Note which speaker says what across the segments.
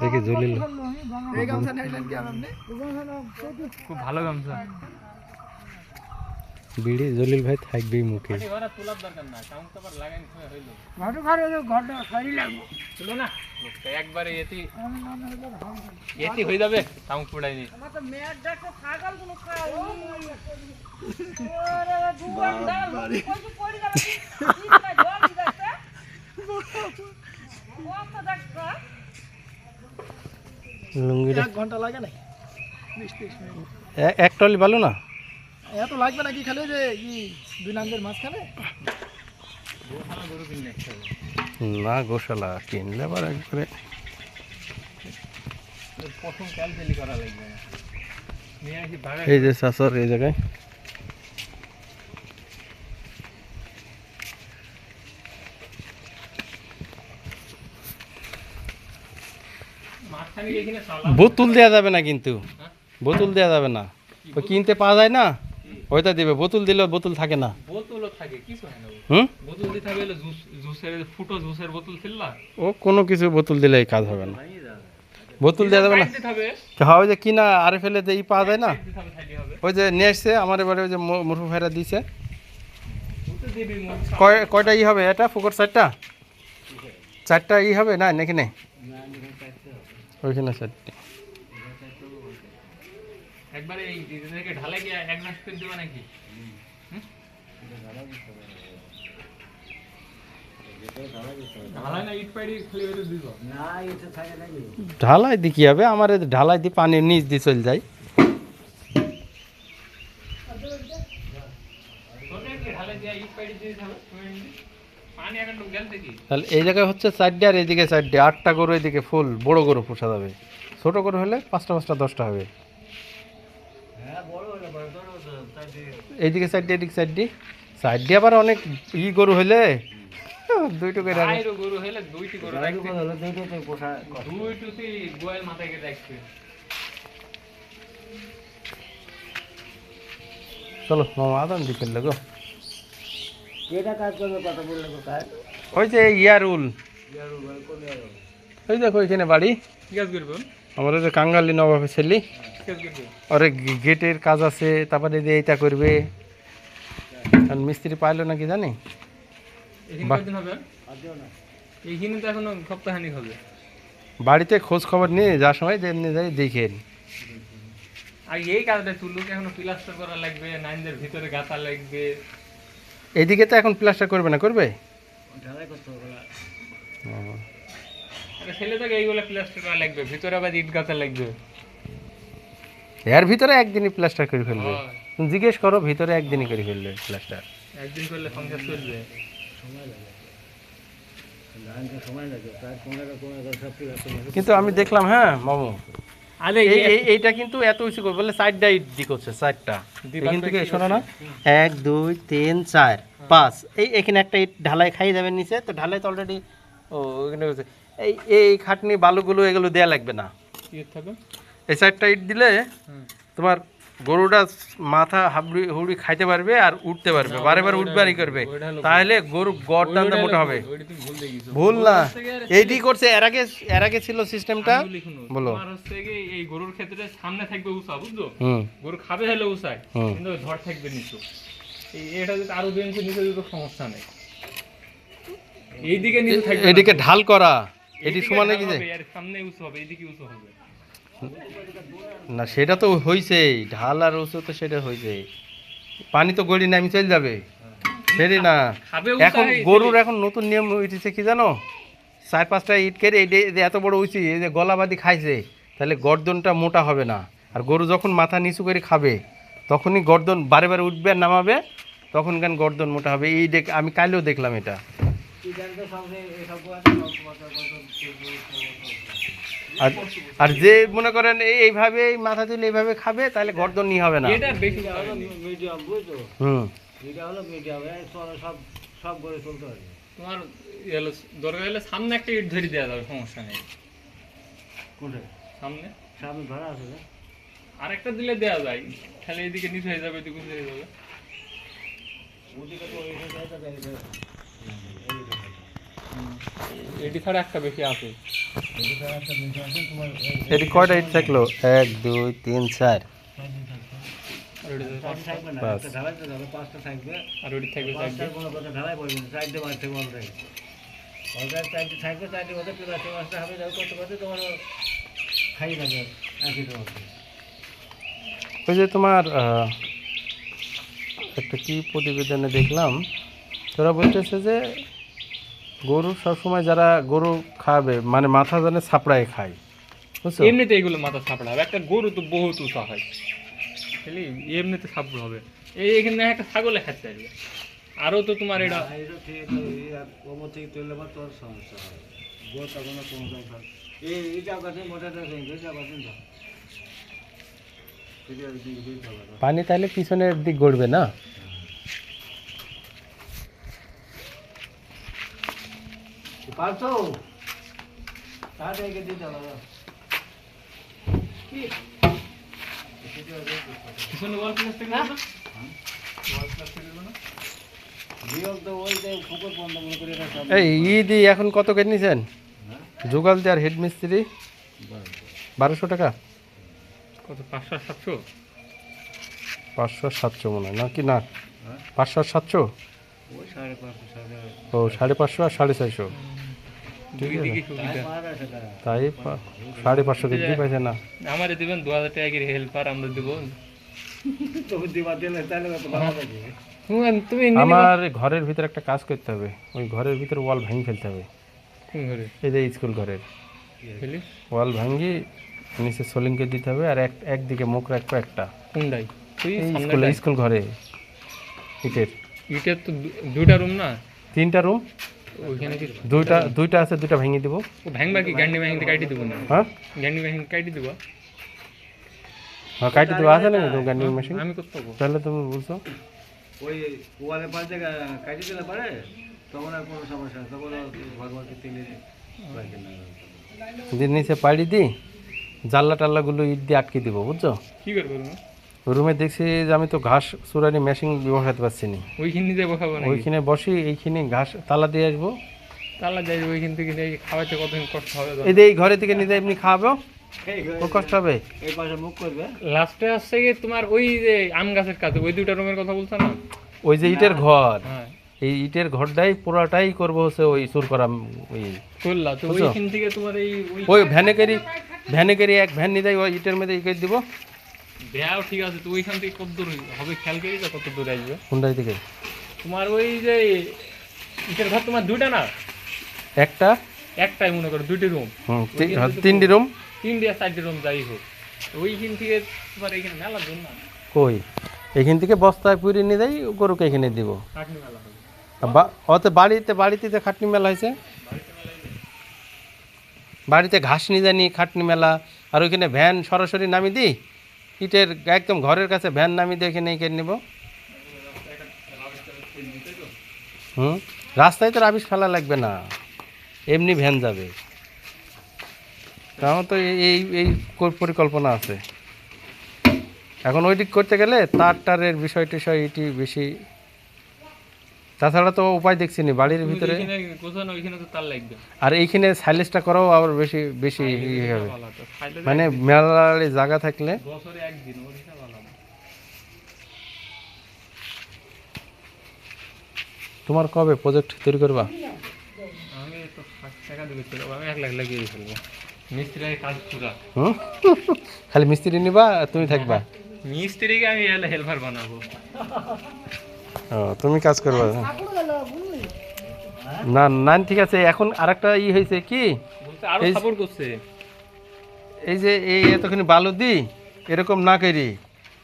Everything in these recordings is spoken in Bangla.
Speaker 1: দেখি জলিল।
Speaker 2: এই গামছা নিয়েছিলেন কি আপনি
Speaker 3: খুব ভালো গামছা।
Speaker 1: বিড়ি জলিল ভাই থাকবেই মুখে।
Speaker 3: ওরা তোলার দরকার না কাউন্ট তো আবার লাগাই হইল।
Speaker 2: ঘরে ঘরে সারি লাগবো।
Speaker 3: না। একবারে এটি এটি হয়ে যাবে কাউন্ট পড়াইনি।
Speaker 2: আমার তো মেয়ের দেখে ছাগলগুলো
Speaker 1: লুঙ্গিটা
Speaker 2: এক ঘণ্টা লাগে না
Speaker 1: এক টলি ভালো না?
Speaker 2: এত লাগবে নাকি খালি ওই যে ই দুই নামের মাঝখানে?
Speaker 3: গরু
Speaker 1: না গোশালা কিনলে আবার একবারে। এই যে শাসর এই জায়গায়
Speaker 3: মাঝখানে এখানে সালা
Speaker 1: বোতল দেওয়া যাবে না কিন্তু। বোতল দেওয়া যাবে না। ওই কিনতে পাওয়া যায় না? ওইটা দিবে। বোতল দিলে বোতল থাকে না।
Speaker 3: বোতলও থাকে কিছু হয় না ও।
Speaker 1: হুম?
Speaker 3: বোতল দিতে হবে জুস জুসের ফুটো জুসের বোতল ফেললা
Speaker 1: ও কোনো কিছু বোতল দিলে কাজ হবে না। বোতল দেওয়া যাবে না? হ্যাঁ যে কিনা আরে ফেলে ই পাওয়া যায় না? ওই যে নিয়ে এসছে আমার এবারে ওই যে মুরফু ভাইরা দিছে কয়টা ই হবে এটা ফুকর চারটা? চারটা ই হবে না নাকি নেই? ওইখানে চারটে
Speaker 3: একবারে এই দিদিদেরকে ঢালাই গিয়ে এক মাস করে দেবো নাকি? হুম? ঢালাই না ইট পাইডি খালি ওইটা দিব
Speaker 1: ঢালাই দি কি হবে? আমার এই ঢালাই দি পানি নিচ দিয়ে চলে যায়।
Speaker 3: তোকে কি ঢালাই দিয়ে ইট পাইডি দিয়ে
Speaker 1: তাহলে এই জায়গায় হচ্ছে চারটে আর এইদিকে চারটে। আটটা গরু এদিকে ফুল বড় গরু পোষা যাবে। ছোট গরু হলে পাঁচটা পাঁচটা দশটা হবে। এইদিকে চারটে। এদিকে চারটে চারটে। আবার অনেক ই গরু হলে দুইটো করে
Speaker 3: গরু হলে দুইটি গরু রাখতে গোয়াল মাথায় গিয়ে
Speaker 1: চলো মামা আদান দি ফেললে
Speaker 2: কাজ করবে কথা বললে
Speaker 1: ওই যে ইয়ারুল। ওই দেখো ওইখানে বাড়ি। যে কাঙ্গালি নবাবের ছেলে ওরে গেটের কাজ আছে তারপরে যে এইটা করবে। আর মিস্ত্রি পাইলো নাকি জানি?
Speaker 3: এখানে
Speaker 1: বাহ।
Speaker 3: কয়দিন হবে? এইখানে তো এখনও সপ্তাহানিক হবে।
Speaker 1: বাড়িতে খোঁজ খবর নিয়ে যাওয়ার সময় যে এমনি যাই দেখেন
Speaker 3: আর এই কাজটা তুলুক এখন প্লাস্টার করা লাগবে নাইনদের ভিতরে গাঁথা লাগবে।
Speaker 1: এইদিকে তো এখন প্লাস্টার করবে না করবে? ও।
Speaker 3: আরে ছেলে থেকে এইগুলো প্লাস্টার করা লাগবে ভিতরে আবার ইট লাগবে।
Speaker 1: এর ভিতরে একদিনই প্লাস্টার করে ফেলবে। জিজ্ঞেস করো ভিতরে একদিনই করে ফেলবে প্লাস্টার
Speaker 3: একদিন করলে সংসার চলবে।
Speaker 1: কিন্তু আমি দেখলাম হ্যাঁ মামু
Speaker 3: আরে
Speaker 1: এই- এইটা কিন্তু এত কিছু করবে বলে সাইডটা ইট দিক হচ্ছে সাইডটা এখান থেকে শোনো না। এক দুই তিন চার পাঁচ। এই এখানে একটা ইট ঢালাই খাই যাবে নিচে তো ঢালাই তো অলরেডি ও এখানে এই এই খাটনি বালুগুলো এগুলো দেয়া লাগবে না। এই সাইডটা ইট দিলে তোমার গরুটা মাথা হাবড়ি হুবড়ি খাইতে পারবে আর উঠতে পারবে বারে বারে উঠবারই করবে। তাহলে গরু গড় টানতে মোটা হবে।
Speaker 3: ভুল
Speaker 1: না। এইটি করছে? এর আগে এর আগে ছিল সিস্টেমটা? বলো।
Speaker 3: এই গরুর ক্ষেত্রে সামনে থাকবে উষা বুঝছ? গরু খাবে হলে উষায় কিন্তু ধর থাকবে নিচু। এটা যদি আরও নিচে দিত সমস্যা নেই। এইদিকে নিচু থাকবে
Speaker 1: এদিকে ঢাল করা। এটি সমানে কি যে?
Speaker 3: সামনে উঁচু হবে এইদিকে উঁচু হবে।
Speaker 1: না সেটা তো হইছেই। ঢাল আর উঁচু তো সেটা হয়েছে পানি তো গড়ি নামি চলে যাবে। সেটি না। এখন গরুর এখন নতুন নিয়ম উঠেছে কি জানো? চার পাঁচটা ইট যে- এত বড় উঁচি এই যে গলাবাদি খাইছে তাহলে গর্দনটা মোটা হবে না। আর গরু যখন মাথা নিচু করে খাবে তখনই গর্দন বারে বারে উঠবে আর নামাবে তখন কেন গর্দন মোটা হবে? এই দেখ আমি কালেও দেখলাম এটা। আর আর যে মনে করেন এইভাবে মাথা তুলে এইভাবে খাবে তাহলে গর্দন হবে না।
Speaker 3: এটা বেশি
Speaker 2: মিডিয়াম বুঝছ?
Speaker 1: হুম।
Speaker 2: এটা হলো মিডিয়াম সব সব করে চলতে পারবে
Speaker 3: তোমার ইয়ে দরকার হলে সামনে একটা ইট ধরে দেওয়া যাবে সমস্যা নেই।
Speaker 2: কোথায়
Speaker 3: সামনে?
Speaker 2: সামনে ধরা আছে
Speaker 3: আরেকটা দিলে দেওয়া যায় খালি এদিকে নিচু হয়ে যাবে এদিকে উঁচু হয়ে যাবে।
Speaker 2: ওদিকে তো
Speaker 3: এটি ছাড়া একটা বেশি আছে।
Speaker 1: এটি কয়টা ইট থাকল? এক দুই তিন চার। ওই যে তোমার একটা কি প্রতিবেদনে দেখলাম তোরা বলতেছে যে গরু সবসময় যারা গরু খাবে মানে মাথা জানে ছাপড়ায় খায়। বুঝছ?
Speaker 3: এমনিতে এগুলো মাথা সাপড়া হবে একটা গরু তো বহুত উঁচা হয়। বুঝলি এমনিতে সাপড় হবে। এই এখানে একটা ছাগলে খাচ্ছে আসবে আরও তো তোমার এটা
Speaker 2: এটা থেকে তুললে বা তোর সমস্যা হবে গোর তখন সমস্যা এই এইটা কাছে মোটাটা এইটা কাছে না ঠিক আছে দিক দিক হবে
Speaker 1: পানি তাহলে পিছনের দিক গড়বে না?
Speaker 2: পারছ? তাড়াতাড়ি দিতে হবে
Speaker 3: পিছনে ওয়াল প্লাস্টিক না ওয়াল প্লাস্টিক না
Speaker 2: বিয়োগ তো ওই যে ফুকুর বন্ধ করে এটা সব
Speaker 1: এই ঈদি এখন কত কেটে নিছেন? জোগাল দেওয়ার হেড মিস্ত্রি বারোশো। টাকা?
Speaker 3: কত পাঁচশো সাতশো?
Speaker 1: পাঁচশো সাতশো মনে হয়। না কি না? পাঁচশো আর সাতশো?
Speaker 2: পাঁচশো
Speaker 1: ও সাড়ে পাঁচশো আর সাড়ে ছয়শো।
Speaker 2: আছে
Speaker 1: তাই সাড়ে পাঁচশো কেজি পাইছে না।
Speaker 3: আমারে দিবেন দু হাজার টাকা করে হেল্পার আমরা দেবো।
Speaker 1: আমার ঘরের ভিতরে একটা কাজ করতে হবে। ওই ঘরের ভিতরে ওয়াল ভেঙে ফেলতে হবে। এই যে স্কুল ঘরের। ওয়াল ভাঙি নিচে সোলিংকে দিতে হবে আর এক একদিকে মুখ রাখব একটা।
Speaker 3: কোনটাই?
Speaker 1: স্কুলে স্কুল ঘরে। ইটের।
Speaker 3: ইটের তো দু- দুইটা রুম না?
Speaker 1: তিনটা রুম
Speaker 3: ওইখানে কি
Speaker 1: দুইটা দুইটা আছে দুইটা ভেঙে দিব।
Speaker 3: ও ভাঙবা কি? ভাঙতে কাটি দিব না?
Speaker 1: হ্যাঁ?
Speaker 3: কাটি দিব।
Speaker 1: হ্যাঁ কাটি দিব আছে না তোমার গান্ডিং মেশিন?
Speaker 3: আমি করতে পারব।
Speaker 1: তাহলে তুমি বলছো।
Speaker 2: ওই ওয়ালে পাশে কাটি দিলে পারে তখন আর কোনো সমস্যা তখন আর তেলে রাখে
Speaker 1: নিচে পাড়ি দিই জানলা টাল্লাগুলো ইট দিয়ে আটকে দিব বুঝছ?
Speaker 3: কি করব
Speaker 1: রুমে দেখছি যে আমি তো ঘাস চুরানি মেশিন বসাতে পারছি না।
Speaker 3: ওইখান দিয়ে বসাবো নাকি?
Speaker 1: ওইখানে বসি এইখানে ঘাস তালা দিয়ে আসব।
Speaker 3: তাহলে যাই ওইখান থেকে খাওয়াতে কতদিন কষ্ট হবে
Speaker 1: এই যে এই ঘরে থেকে নিজে এমনি খাওয়াবো। ও কষ্ট হবে।
Speaker 2: এই পাশে মুখ করবে।
Speaker 3: লাস্টে আসছে গিয়ে তোমার ওই যে আম গাছের কাছে ওই দুটা রুমের কথা বলছো না?
Speaker 1: ওই যে ইটের ঘর।
Speaker 3: হ্যাঁ।
Speaker 1: এই ইটের ঘরটাই পুরাটাই করব হচ্ছে ওই সুর করা ওই
Speaker 3: করলা তো? ওইখান থেকে তোমার এই ওই
Speaker 1: ভ্যানে করি ভ্যানে করি এক ভ্যান নিয়ে যাই ওই ইটের মধ্যে ই করে দিব।
Speaker 3: দেয়াও ঠিক আছে তো ওইখান থেকে কত দূর হবে? খেয়াল করি তো কত দূর আসবে?
Speaker 1: কোনটাই থেকে
Speaker 3: তোমার ওই যে ইটের ঘর তোমার দুইটা না?
Speaker 1: একটা?
Speaker 3: একটাই মনে করো দুইটি রুম
Speaker 1: হ্যাঁ, তিনটি রুম
Speaker 3: তিনটি আর চারটি রুম যাই হোক। ওইখান থেকে তোমার এখানে মেলা দূর না?
Speaker 1: কই? এখান থেকে বস্তায় পুরে নিয়ে যাই গরুকে এখানে দিব।
Speaker 3: কাটনি মেলা হবে।
Speaker 1: অত বাড়িতে বাড়িতে যে খাটনি মেলা হয়েছে? বাড়িতে ঘাস নিয়ে জানি খাটনি মেলা। আর ওইখানে ভ্যান সরাসরি নামিয়ে দিই? ইটের একদম ঘরের কাছে ভ্যান নামি দেখে নেই কেন নেব। হুম? রাস্তায় তো রাবিশ ফেলা লাগবে না। এমনি ভ্যান যাবে। আমার তো এই- এই এই পরিকল্পনা আছে। এখন ওই দিক করতে গেলে তার টারের বিষয় টিষয় এটি বেশি তাছাড়া তো উপায় দেখছি নি বাড়ির ভিতরে। আর এইখানে সাইলেসটা করাও আবার বেশি বেশি ইয়ে হবে। মানে মেলার জায়গা থাকলে। তোমার কবে প্রজেক্ট তৈরি করবা? খালি মিস্ত্রি নিবা তুমি থাকবা।
Speaker 3: মিস্ত্রিকে আমি হেল্পার বানাবো।
Speaker 1: তুমি কাজ করবা না? না ঠিক আছে এখন আরেকটা ই হয়েছে কি? এই-
Speaker 3: করছে।
Speaker 1: এই যে এই এতখানি বালু দিই এরকম না করি।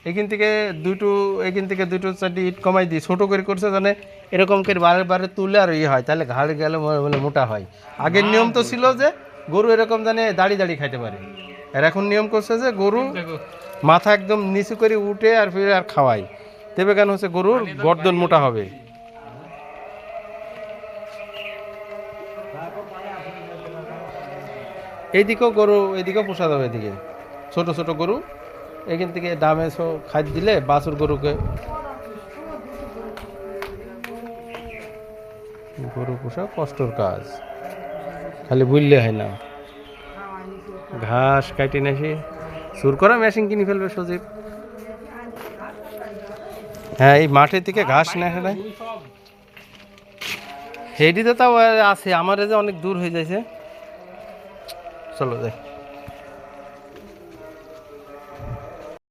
Speaker 1: এখান থেকে দুটো এখান থেকে দুটো চারটি ইট কমাই দিই ছোটো করে করছে জানে এরকম করে বারে বারে তুলে আর ইয়ে হয় তাহলে ঘাড় গেলে মনে- মোটা হয়। আগের নিয়ম তো ছিল যে গরু এরকম জানে দাঁড়িয়ে দাঁড়িয়ে খাইতে পারে। আর এখন নিয়ম করছে যে গরু মাথা একদম নিচু করে উঠে আর ফিরে আর খাওয়াই তেবে কেন হচ্ছে গরুর? গর্দন মোটা হবে। এইদিকেও গরু, এইদিকেও পোষা যাবে এদিকে। ছোট ছোট গরু, এখান থেকে দামে খাদ্য দিলে বাছুর গরুকে। গরু পোষা কষ্টর কাজ। খালি বুঝলে হয় না। ঘাস কাটি নাসি সুর করা মেশিন কিনে ফেলবে সজীব। হ্যাঁ এই মাঠের থেকে ঘাস না হলে হেডিতে তাও আছে আমার এ যে অনেক দূর হয়ে যাইছে। চলো যাই।